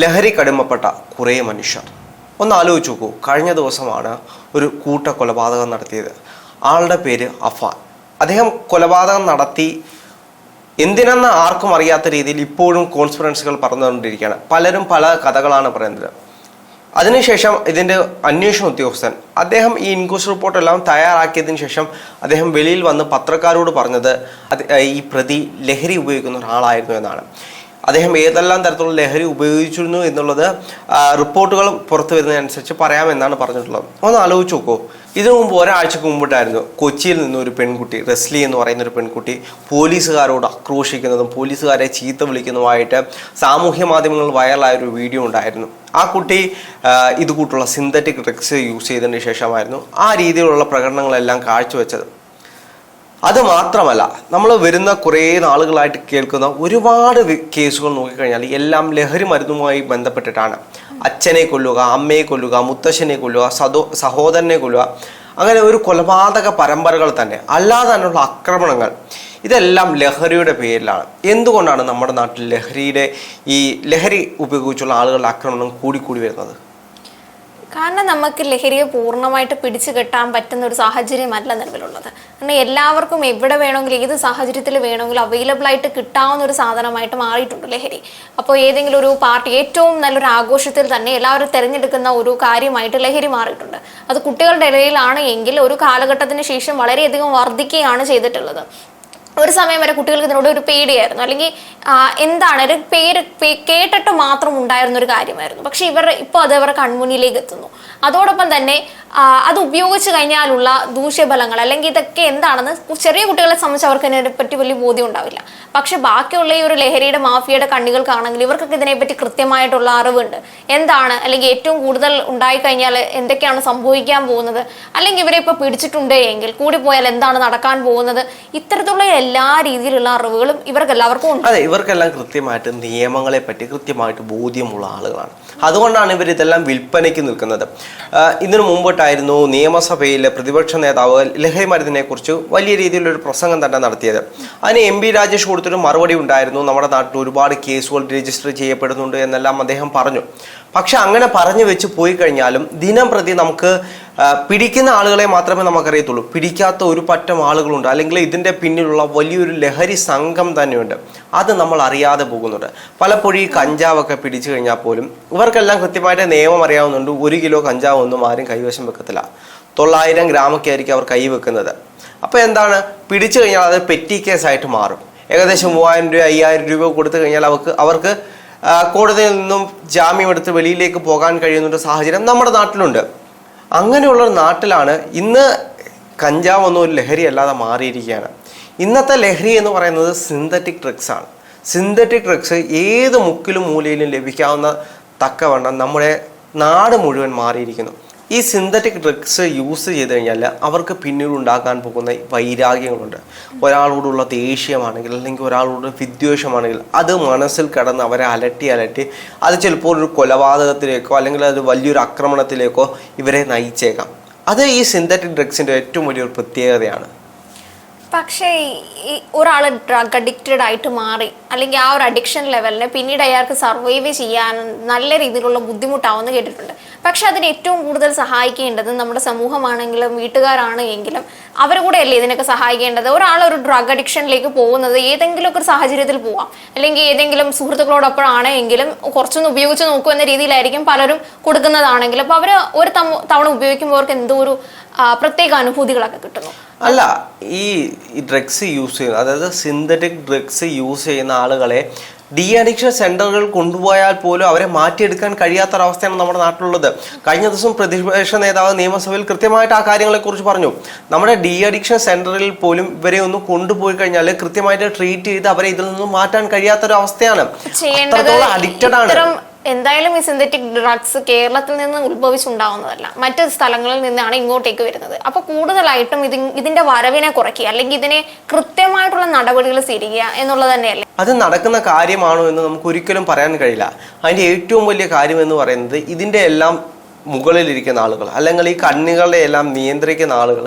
ലഹരി കടുമപ്പെട്ട കുറേ മനുഷ്യർ. ഒന്ന് ആലോചിച്ച് നോക്കൂ. കഴിഞ്ഞ ദിവസമാണ് ഒരു കൂട്ട കൊലപാതകം നടത്തിയത്. ആളുടെ പേര് അഫാൻ. അദ്ദേഹം കൊലപാതകം നടത്തി എന്തിനെന്ന് ആർക്കും അറിയാത്ത രീതിയിൽ ഇപ്പോഴും കോൺസ്പിറൻസുകൾ പറഞ്ഞുകൊണ്ടിരിക്കുകയാണ് പലരും പല കഥകളാണ് പറയുന്നത്. അതിനുശേഷം ഇതിന്റെ അന്വേഷണ ഉദ്യോഗസ്ഥൻ അദ്ദേഹം ഈ ഇൻക്വസ്റ്റ് റിപ്പോർട്ടെല്ലാം തയ്യാറാക്കിയതിന് ശേഷം അദ്ദേഹം വെളിയിൽ വന്ന് പത്രക്കാരോട് പറഞ്ഞത് ഈ പ്രതി ലഹരി ഉപയോഗിക്കുന്ന ഒരാളായിരുന്നു എന്നാണ്. അദ്ദേഹം ഏതെല്ലാം തരത്തിലുള്ള ലഹരി ഉപയോഗിച്ചിരുന്നു എന്നുള്ളത് റിപ്പോർട്ടുകൾ പുറത്തു വരുന്നതനുസരിച്ച് പറയാമെന്നാണ് പറഞ്ഞിട്ടുള്ളത്. ഒന്ന് ആലോചിച്ച് നോക്കൂ. ഇതിനു മുമ്പ് ഒരാഴ്ചക്ക് മുമ്പിട്ടായിരുന്നു കൊച്ചിയിൽ നിന്ന് ഒരു പെൺകുട്ടി റെസ്ലി എന്ന് പറയുന്ന ഒരു പെൺകുട്ടി പോലീസുകാരോട് ആക്രോശിക്കുന്നതും പോലീസുകാരെ ചീത്ത വിളിക്കുന്നതുമായിട്ട് സാമൂഹ്യ മാധ്യമങ്ങളിൽ വൈറലായ ഒരു വീഡിയോ ഉണ്ടായിരുന്നു. ആ കുട്ടി ഇത് കൂട്ടുള്ള സിന്തറ്റിക് ഡ്രഗ്സ് യൂസ് ചെയ്തതിന് ശേഷമായിരുന്നു ആ രീതിയിലുള്ള പ്രകടനങ്ങളെല്ലാം കാഴ്ചവെച്ചത്. അത് മാത്രമല്ല നമ്മൾ വരുന്ന കുറേ നാളുകളായിട്ട് കേൾക്കുന്ന ഒരുപാട് കേസുകൾ നോക്കിക്കഴിഞ്ഞാൽ എല്ലാം ലഹരി മരുന്നുമായി ബന്ധപ്പെട്ടിട്ടാണ്. അച്ഛനെ കൊല്ലുക അമ്മയെ കൊല്ലുക മുത്തശ്ശനെ കൊല്ലുക സദോ സഹോദരനെ കൊല്ലുക. അങ്ങനെ ഒരു കൊലപാതക പരമ്പരകൾ തന്നെ. അല്ലാതെ തന്നെയുള്ള ആക്രമണങ്ങൾ. ഇതെല്ലാം ലഹരിയുടെ പേരിലാണ്. എന്തുകൊണ്ടാണ് നമ്മുടെ നാട്ടിൽ ലഹരിയുടെ ഈ ലഹരി ഉപയോഗിച്ചുള്ള ആളുകളുടെ ആക്രമണം കൂടിക്കൂടി വരുന്നത്? കാരണം നമുക്ക് ലഹരിയെ പൂർണമായിട്ട് പിടിച്ചു കെട്ടാൻ പറ്റുന്ന ഒരു സാഹചര്യമല്ല നിലവിലുള്ളത്. കാരണം എല്ലാവർക്കും എവിടെ വേണമെങ്കിലും ഏത് സാഹചര്യത്തിൽ വേണമെങ്കിലും അവൈലബിൾ ആയിട്ട് കിട്ടാവുന്ന ഒരു സാധനമായിട്ട് മാറിയിട്ടുണ്ട് ലഹരി. അപ്പോൾ ഏതെങ്കിലും ഒരു പാർട്ടി ഏറ്റവും നല്ലൊരു ആഘോഷത്തിൽ തന്നെ എല്ലാവരും തിരഞ്ഞെടുക്കുന്ന ഒരു കാര്യമായിട്ട് ലഹരി മാറിയിട്ടുണ്ട്. അത് കുട്ടികളുടെ ഇടയിലാണ് എങ്കിൽ ഒരു കാലഘട്ടത്തിന് ശേഷം വളരെയധികം വർദ്ധിക്കുകയാണ് ചെയ്തിട്ടുള്ളത്. ഒരു സമയം വരെ കുട്ടികൾക്ക് ഇതിനോട് ഒരു പേടിയായിരുന്നു. അല്ലെങ്കിൽ എന്താണ് ഒരു പേര് കേട്ടിട്ട് മാത്രം ഉണ്ടായിരുന്ന ഒരു കാര്യമായിരുന്നു. പക്ഷെ ഇവർ ഇപ്പോൾ അത് അവരുടെ കൺമുന്നിലേക്ക് എത്തുന്നു. അതോടൊപ്പം തന്നെ അത് ഉപയോഗിച്ച് കഴിഞ്ഞാലുള്ള ദൂഷ്യഫലങ്ങൾ അല്ലെങ്കിൽ ഇതൊക്കെ എന്താണെന്ന് ചെറിയ കുട്ടികളെ സംബന്ധിച്ച് അവർക്ക് ഇതിനെ പറ്റി വലിയ ബോധ്യം ഉണ്ടാവില്ല. പക്ഷെ ബാക്കിയുള്ള ഈ ഒരു ലഹരിയുടെ മാഫിയയുടെ കണ്ണികൾക്കാണെങ്കിൽ ഇവർക്കൊക്കെ ഇതിനെപ്പറ്റി കൃത്യമായിട്ടുള്ള അറിവുണ്ട്. എന്താണ് അല്ലെങ്കിൽ ഏറ്റവും കൂടുതൽ ഉണ്ടായിക്കഴിഞ്ഞാൽ എന്തൊക്കെയാണ് സംഭവിക്കാൻ പോകുന്നത്? അല്ലെങ്കിൽ ഇവരെ ഇപ്പോൾ പിടിച്ചിട്ടുണ്ട് എങ്കിൽ കൂടി പോയാൽ എന്താണ് നടക്കാൻ പോകുന്നത്? ഇത്തരത്തിലുള്ള എല്ലാ രീതിയിലുള്ള അറിവുകളും ഇവർക്ക് എല്ലാവർക്കും ഉണ്ട്. അതെ ഇവർക്കെല്ലാം കൃത്യമായിട്ട് നിയമങ്ങളെ പറ്റി കൃത്യമായിട്ട് ബോധ്യമുള്ള ആളുകളാണ്. അതുകൊണ്ടാണ് ഇവർ ഇതെല്ലാം വിൽപ്പനയ്ക്ക് നിൽക്കുന്നത്. ഇതിനു മുമ്പിട്ടായിരുന്നു നിയമസഭയിലെ പ്രതിപക്ഷ നേതാവ് ലഹരി മരുന്നിനെ കുറിച്ച് വലിയ രീതിയിലൊരു പ്രസംഗം തന്നെ നടത്തിയത്. അതിന് എം പി രാജേഷ് കൊടുത്തൊരു മറുപടി ഉണ്ടായിരുന്നു. നമ്മുടെ നാട്ടിൽ ഒരുപാട് കേസുകൾ രജിസ്റ്റർ ചെയ്യപ്പെടുന്നുണ്ട് എന്നെല്ലാം അദ്ദേഹം പറഞ്ഞു. പക്ഷെ അങ്ങനെ പറഞ്ഞു വെച്ച് പോയി കഴിഞ്ഞാലും ദിനം പ്രതി നമുക്ക് പിടിക്കുന്ന ആളുകളെ മാത്രമേ നമുക്കറിയത്തുള്ളൂ. പിടിക്കാത്ത ഒരു പറ്റം ആളുകളുണ്ട്. അല്ലെങ്കിൽ ഇതിന്റെ പിന്നിലുള്ള വലിയൊരു ലഹരി സംഘം തന്നെയുണ്ട്. അത് നമ്മൾ അറിയാതെ പോകുന്നുണ്ട്. പലപ്പോഴും ഈ കഞ്ചാവൊക്കെ പിടിച്ചു കഴിഞ്ഞാൽ പോലും ഇവർക്കെല്ലാം കൃത്യമായിട്ട് നിയമം അറിയാവുന്നുണ്ട്. ഒരു കിലോ കഞ്ചാവ് ഒന്നും ആരും കൈവശം വെക്കത്തില്ല. തൊള്ളായിരം ഗ്രാമൊക്കെ ആയിരിക്കും അവർ കൈവെക്കുന്നത് അപ്പോൾ എന്താണ്? പിടിച്ചു കഴിഞ്ഞാൽ അത് പെറ്റി കേസായിട്ട് മാറും. ഏകദേശം മൂവായിരം രൂപ അയ്യായിരം രൂപ കൊടുത്തു കഴിഞ്ഞാൽ അവർക്ക് അവർക്ക് കോടതിയിൽ നിന്നും ജാമ്യം എടുത്ത് വെളിയിലേക്ക് പോകാൻ കഴിയുന്ന ഒരു സാഹചര്യം നമ്മുടെ നാട്ടിലുണ്ട്. അങ്ങനെയുള്ള നാട്ടിലാണ് ഇന്ന് കഞ്ചാവ് ഒന്നും ഒരു ലഹരി അല്ലാതെ മാറിയിരിക്കുകയാണ്. ഇന്നത്തെ ലഹരി എന്ന് പറയുന്നത് സിന്തറ്റിക് ഡ്രഗ്സ് ആണ്. സിന്തറ്റിക് ഡ്രഗ്സ് ഏത് മുക്കിലും മൂലയിലും ലഭിക്കാവുന്ന തക്കവണ്ണം നമ്മുടെ നാട് മുഴുവൻ മാറിയിരിക്കുന്നു. ഈ സിന്തറ്റിക് ഡ്രഗ്സ് യൂസ് ചെയ്ത് കഴിഞ്ഞാൽ അവർക്ക് പിന്നീട് ഉണ്ടാക്കാൻ പോകുന്ന വൈരാഗ്യങ്ങളുണ്ട്. ഒരാളോടുള്ള ദേഷ്യമാണെങ്കിൽ അല്ലെങ്കിൽ ഒരാളോട് വിദ്വേഷമാണെങ്കിൽ അത് മനസ്സിൽ കിടന്ന് അവരെ അലട്ടി അലട്ടി അത് ചിലപ്പോൾ ഒരു കൊലപാതകത്തിലേക്കോ അല്ലെങ്കിൽ അത് വലിയൊരു ആക്രമണത്തിലേക്കോ ഇവരെ നയിച്ചേക്കാം. അത് ഈ സിന്തറ്റിക് ഡ്രഗ്സിന്റെ ഏറ്റവും വലിയൊരു പ്രത്യേകതയാണ്. പക്ഷേ ഒരാൾ ഡ്രഗ് അഡിക്റ്റഡ് ആയിട്ട് മാറി അല്ലെങ്കിൽ ആ ഒരു അഡിക്ഷൻ ലെവലിന് പിന്നീട് അയാൾക്ക് സർവൈവ് ചെയ്യാൻ നല്ല രീതിയിലുള്ള ബുദ്ധിമുട്ടാവുമെന്ന് കേട്ടിട്ടുണ്ട്. പക്ഷെ അതിന് ഏറ്റവും കൂടുതൽ സഹായിക്കേണ്ടത് നമ്മുടെ സമൂഹമാണെങ്കിലും വീട്ടുകാരാണ് എങ്കിലും അവർ കൂടെ അല്ലേ ഇതിനൊക്കെ സഹായിക്കേണ്ടത്? ഒരാൾ ഒരു ഡ്രഗ് അഡിക്ഷനിലേക്ക് പോകുന്നത് ഏതെങ്കിലും ഒരു സാഹചര്യത്തിൽ പോവാം. അല്ലെങ്കിൽ ഏതെങ്കിലും സുഹൃത്തുക്കളോടൊപ്പം എങ്കിലും കുറച്ചൊന്ന് ഉപയോഗിച്ച് നോക്കൂ എന്ന രീതിയിലായിരിക്കും പലരും കൊടുക്കുന്നതാണെങ്കിലും. അപ്പോൾ അവർ ഒരു തവണ ഉപയോഗിക്കുമ്പോൾ അവർക്ക് എന്തോ ഒരു പ്രത്യേക അനുഭൂതികളൊക്കെ കിട്ടുന്നു. അല്ല ഈ ഡ്രഗ്സ് യൂസ് ചെയ്യുന്ന അതായത് സിന്തറ്റിക് ഡ്രഗ്സ് യൂസ് ചെയ്യുന്ന ആളുകളെ ഡി അഡിക്ഷൻ സെന്ററുകൾ കൊണ്ടുപോയാൽ പോലും അവരെ മാറ്റിയെടുക്കാൻ കഴിയാത്തൊരവസ്ഥയാണ് നമ്മുടെ നാട്ടിലുള്ളത്. കഴിഞ്ഞ ദിവസം പ്രതിപക്ഷ നേതാവ് നിയമസഭയിൽ കൃത്യമായിട്ട് ആ കാര്യങ്ങളെക്കുറിച്ച് പറഞ്ഞു. നമ്മുടെ ഡി അഡിക്ഷൻ സെന്ററിൽ പോലും ഇവരെ ഒന്ന് കൊണ്ടുപോയി കഴിഞ്ഞാൽ കൃത്യമായിട്ട് ട്രീറ്റ് ചെയ്ത് അവരെ ഇതിൽ നിന്നും മാറ്റാൻ കഴിയാത്തൊരവസ്ഥയാണ്. അഡിക്റ്റഡ് ആണ്. എന്തായാലും ഈ സിന്തറ്റിക് ഡ്രഗ്സ് കേരളത്തിൽ നിന്ന് ഉത്ഭവിച്ചുണ്ടാവുന്നതല്ല. മറ്റ് സ്ഥലങ്ങളിൽ നിന്നാണ് ഇങ്ങോട്ടേക്ക് വരുന്നത്. അപ്പൊ കൂടുതലായിട്ടും ഇത് ഇതിന്റെ വരവിനെ കുറയ്ക്കുക അല്ലെങ്കിൽ ഇതിനെ കൃത്യമായിട്ടുള്ള നടപടികൾ സ്വീകരിക്കുക എന്നുള്ളത് തന്നെയല്ലേ? അത് നടക്കുന്ന കാര്യമാണോ എന്ന് നമുക്ക് ഒരിക്കലും പറയാൻ കഴിയില്ല. അതിന്റെ ഏറ്റവും വലിയ കാര്യം എന്ന് പറയുന്നത് ഇതിന്റെ എല്ലാം മുകളിലിരിക്കുന്ന ആളുകൾ അല്ലെങ്കിൽ ഈ കണ്ണികളെ എല്ലാം നിയന്ത്രിക്കുന്ന ആളുകൾ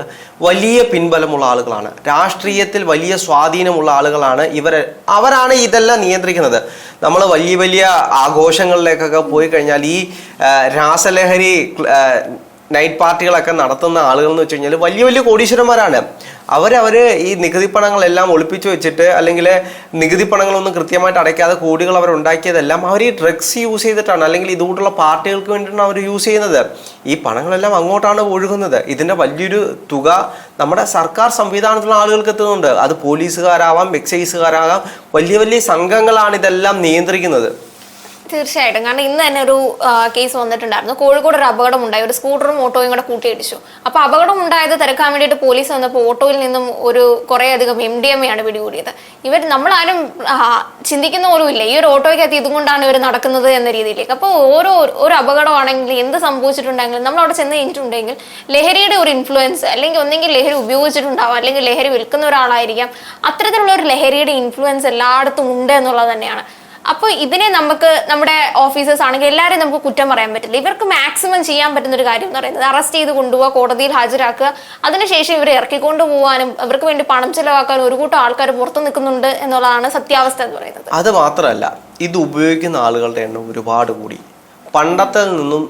വലിയ പിൻബലമുള്ള ആളുകളാണ്. രാഷ്ട്രീയത്തിൽ വലിയ സ്വാധീനമുള്ള ആളുകളാണ് ഇവരെ. അവരാണ് ഇതെല്ലാം നിയന്ത്രിക്കുന്നത്. നമ്മൾ വലിയ വലിയ ആഘോഷങ്ങളിലേക്കൊക്കെ പോയി കഴിഞ്ഞാൽ ഈ രാസലഹരി നൈറ്റ് പാർട്ടികളൊക്കെ നടത്തുന്ന ആളുകൾ എന്ന് വെച്ച് കഴിഞ്ഞാൽ വലിയ വലിയ കോടീശ്വരന്മാരാണ്. അവരവർ ഈ നികുതി പണങ്ങളെല്ലാം ഒളിപ്പിച്ചു വെച്ചിട്ട് അല്ലെങ്കിൽ നികുതി പണങ്ങളൊന്നും കൃത്യമായിട്ട് അടയ്ക്കാതെ കോടികൾ അവർ ഉണ്ടാക്കിയതെല്ലാം അവർ ഈ ഡ്രഗ്സ് യൂസ് ചെയ്തിട്ടാണ്. അല്ലെങ്കിൽ ഇതുകൊണ്ടുള്ള പാർട്ടികൾക്ക് വേണ്ടിയിട്ടാണ് അവർ യൂസ് ചെയ്യുന്നത്. ഈ പണങ്ങളെല്ലാം അങ്ങോട്ടാണ് ഒഴുകുന്നത്. ഇതിന്റെ വലിയൊരു തുക നമ്മുടെ സർക്കാർ സംവിധാനത്തിലുള്ള ആളുകൾക്ക് എത്തുന്നുണ്ട്. അത് പോലീസുകാരാവാം എക്സൈസുകാരാകാം വലിയ വലിയ സംഘങ്ങളാണ് ഇതെല്ലാം നിയന്ത്രിക്കുന്നത്. തീർച്ചയായിട്ടും. കാരണം ഇന്ന് തന്നെ ഒരു കേസ് വന്നിട്ടുണ്ടായിരുന്നു. കോഴിക്കോട് ഒരു അപകടം ഉണ്ടായി. ഒരു സ്കൂട്ടറും ഓട്ടോയും കൂടെ കൂട്ടിയിടിച്ചു അപ്പൊ അപകടം ഉണ്ടായത് തിരക്കാൻ വേണ്ടിയിട്ട് പോലീസ് വന്നപ്പോൾ ഓട്ടോയിൽ നിന്നും ഒരു കുറേ അധികം എം ഡി എം ആണ് പിടികൂടിയത്. ഇവർ നമ്മളാരും ചിന്തിക്കുന്ന പോലും ഇല്ല. ഈ ഒരു ഓട്ടോയ്ക്കകത്ത് ഇതും കൊണ്ടാണ് ഇവർ നടക്കുന്നത് എന്ന രീതിയിലേക്ക്. അപ്പോൾ ഓരോ ഒരു അപകടമാണെങ്കിൽ എന്ത് സംഭവിച്ചിട്ടുണ്ടെങ്കിലും നമ്മൾ അവിടെ ചെന്ന് കഴിഞ്ഞിട്ടുണ്ടെങ്കിൽ ലഹരിയുടെ ഒരു ഇൻഫ്ലുവൻസ് അല്ലെങ്കിൽ ഒന്നെങ്കിൽ ലഹരി ഉപയോഗിച്ചിട്ടുണ്ടാവാം അല്ലെങ്കിൽ ലഹരി വിൽക്കുന്ന ഒരാളായിരിക്കാം. അത്തരത്തിലുള്ള ഒരു ലഹരിയുടെ ഇൻഫ്ലുവൻസ് എല്ലായിടത്തും ഉണ്ട് എന്നുള്ളത് തന്നെയാണ്. അപ്പോൾ ഇതിനെ നമുക്ക് നമ്മുടെ ഓഫീസേഴ്സ് ആണെങ്കിൽ എല്ലാവരും നമുക്ക് കുറ്റം പറയാൻ പറ്റില്ല. ഇവർക്ക് മാക്സിമം ചെയ്യാൻ പറ്റുന്ന ഒരു കാര്യം എന്ന് പറയുന്നത് അറസ്റ്റ് ചെയ്ത് കൊണ്ടുപോകുക കോടതിയിൽ ഹാജരാക്കുക. അതിനുശേഷം ഇവരെ ഇറക്കിക്കൊണ്ട് പോകാനും അവർക്ക് വേണ്ടി പണം ചെലവാക്കാനും ഒരു കൂട്ടം ആൾക്കാർ പുറത്തു നിൽക്കുന്നുണ്ട് എന്നുള്ളതാണ് സത്യാവസ്ഥ എന്ന് പറയുന്നത്. അത് മാത്രമല്ല ഇത് ഉപയോഗിക്കുന്ന ആളുകളുടെ എണ്ണം ഒരുപാട് കൂടി. പണ്ടത്തിൽ നിന്നും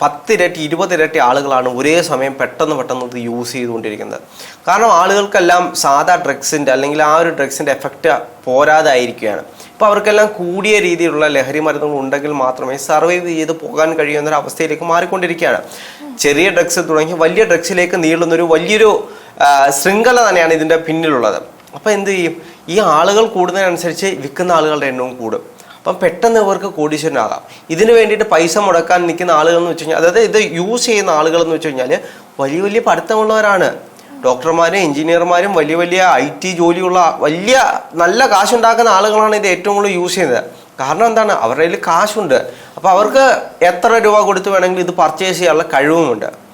പത്തിരട്ടി ഇരുപതിരട്ടി ആളുകളാണ് ഒരേ സമയം പെട്ടെന്ന് പെട്ടെന്ന് ഇത് യൂസ് ചെയ്തുകൊണ്ടിരിക്കുന്നത്. കാരണം ആളുകൾക്കെല്ലാം സാധാ ഡ്രഗ്സിന്റെ അല്ലെങ്കിൽ ആ ഒരു ഡ്രഗ്സിന്റെ എഫക്റ്റ് പോരാതായിരിക്കുകയാണ്. ഇപ്പോൾ അവർക്കെല്ലാം കൂടിയ രീതിയിലുള്ള ലഹരി മരുന്നുകൾ ഉണ്ടെങ്കിൽ മാത്രമേ സർവൈവ് ചെയ്ത് പോകാൻ കഴിയുന്ന ഒരു അവസ്ഥയിലേക്ക് മാറിക്കൊണ്ടിരിക്കുകയാണ്. ചെറിയ ഡ്രഗ്സ് തുടങ്ങി വലിയ ഡ്രഗ്സിലേക്ക് നീളുന്നൊരു വലിയൊരു ശൃംഖല തന്നെയാണ് ഇതിന്റെ പിന്നിലുള്ളത്. അപ്പോൾ എന്ത് ചെയ്യും? ഈ ആളുകൾ കൂടുന്നതിനനുസരിച്ച് വിൽക്കുന്ന ആളുകളുടെ എണ്ണവും കൂടും. അപ്പം പെട്ടെന്ന് ഇവർക്ക് കോടീശ്വരനാകാം. ഇതിന് വേണ്ടിയിട്ട് പൈസ മുടക്കാൻ നിൽക്കുന്ന ആളുകൾ എന്ന് വെച്ച് കഴിഞ്ഞാൽ അതായത് ഇത് യൂസ് ചെയ്യുന്ന ആളുകൾ എന്ന് വെച്ച് കഴിഞ്ഞാൽ വലിയ വലിയ പഠിത്തമുള്ളവരാണ്. ഡോക്ടർമാരും എഞ്ചിനീയർമാരും വലിയ വലിയ ഐ ടി ജോലിയുള്ള വലിയ നല്ല കാശുണ്ടാക്കുന്ന ആളുകളാണ് ഇത് ഏറ്റവും കൂടുതൽ യൂസ് ചെയ്യുന്നത്. കാരണം എന്താണ്? അവരുടെ കയ്യിൽ കാശുണ്ട്. അപ്പോൾ അവർക്ക് എത്ര രൂപ കൊടുത്ത് വേണമെങ്കിലും ഇത് പർച്ചേസ് ചെയ്യാനുള്ള കഴിവുമുണ്ട്.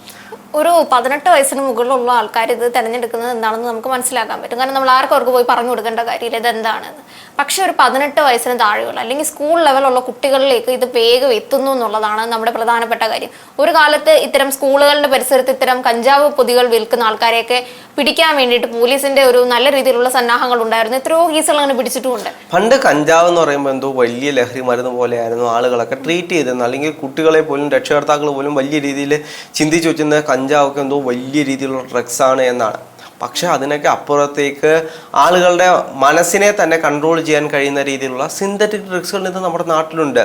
ഒരു പതിനെട്ട് വയസ്സിന് മുകളിലുള്ള ആൾക്കാർ ഇത് തിരഞ്ഞെടുക്കുന്നത് എന്താണെന്ന് നമുക്ക് മനസ്സിലാക്കാൻ പറ്റും. കാരണം നമ്മൾ ആർക്കും അവർക്ക് പോയി പറഞ്ഞു കൊടുക്കേണ്ട കാര്യമില്ല ഇത് എന്താണെന്ന് പക്ഷെ ഒരു പതിനെട്ട് വയസ്സിന് താഴെയുള്ള അല്ലെങ്കിൽ സ്കൂൾ ലെവലുള്ള കുട്ടികളിലേക്ക് ഇത് വേഗം എത്തുന്നു എന്നുള്ളതാണ് നമ്മുടെ പ്രധാനപ്പെട്ട കാര്യം. ഒരു കാലത്ത് ഇത്തരം സ്കൂളുകളുടെ പരിസരത്ത് ഇത്തരം കഞ്ചാവ് പൊതികൾ വിൽക്കുന്ന ആൾക്കാരെയൊക്കെ പിടിക്കാൻ വേണ്ടിയിട്ട് പോലീസിന്റെ ഒരു നല്ല രീതിയിലുള്ള സന്നാഹങ്ങൾ ഉണ്ടായിരുന്നു. എത്രയോ കേസുകൾ അങ്ങനെ പിടിച്ചിട്ടുമുണ്ട്. പണ്ട് കഞ്ചാവ് എന്ന് പറയുമ്പോൾ എന്തോ വലിയ ലഹരി മരുന്ന് പോലെയായിരുന്നു ആളുകളൊക്കെ ട്രീറ്റ് ചെയ്തിരുന്നത്. അല്ലെങ്കിൽ കുട്ടികളെ പോലും രക്ഷകർത്താക്കൾ പോലും വലിയ രീതിയിൽ ചിന്തിച്ചു വെച്ചിരുന്ന കഞ്ചാവൊക്കെ എന്തോ വലിയ രീതിയിലുള്ള ഡ്രഗ്സ് ആണ് എന്നാണ്. പക്ഷെ അതിനൊക്കെ അപ്പുറത്തേക്ക് ആളുകളുടെ മനസ്സിനെ തന്നെ കൺട്രോൾ ചെയ്യാൻ കഴിയുന്ന രീതിയിലുള്ള സിന്തറ്റിക് ഡ്രഗ്സുകൾ ഇന്ന് നമ്മുടെ നാട്ടിലുണ്ട്.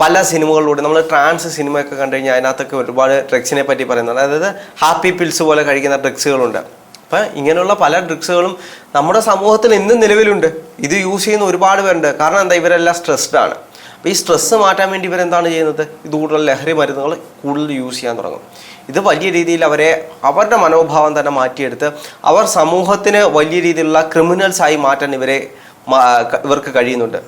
പല സിനിമകളിലൂടെ നമ്മൾ ട്രാൻസ് സിനിമയൊക്കെ കണ്ടു കഴിഞ്ഞാൽ അതിനകത്തൊക്കെ ഒരുപാട് ഡ്രഗ്സിനെ പറ്റി പറയുന്നുണ്ട്. അതായത് ഹാപ്പി പിൽസ് പോലെ കഴിക്കുന്ന ഡ്രഗ്സുകളുണ്ട് അപ്പം ഇങ്ങനെയുള്ള പല ഡ്രഗ്സുകളും നമ്മുടെ സമൂഹത്തിൽ ഇന്നും നിലവിലുണ്ട്. ഇത് യൂസ് ചെയ്യുന്ന ഒരുപാട് പേരുണ്ട്. കാരണം എന്താ? ഇവരെല്ലാം സ്ട്രെസ്ഡ് ആണ്. അപ്പോൾ ഈ സ്ട്രെസ്സ് മാറ്റാൻ വേണ്ടി ഇവരെന്താണ് ചെയ്യുന്നത്? ഇത് കൂടുതൽ ലഹരി മരുന്നുകൾ കൂടുതൽ യൂസ് ചെയ്യാൻ തുടങ്ങും. ഇത് വലിയ രീതിയിൽ അവരെ അവരുടെ മനോഭാവം തന്നെ മാറ്റിയെടുത്ത് അവർ സമൂഹത്തിന് വലിയ രീതിയിലുള്ള ക്രിമിനൽസ് ആയി മാറ്റാൻ ഇവരെ ഇവർക്ക് കഴിയുന്നുണ്ട്.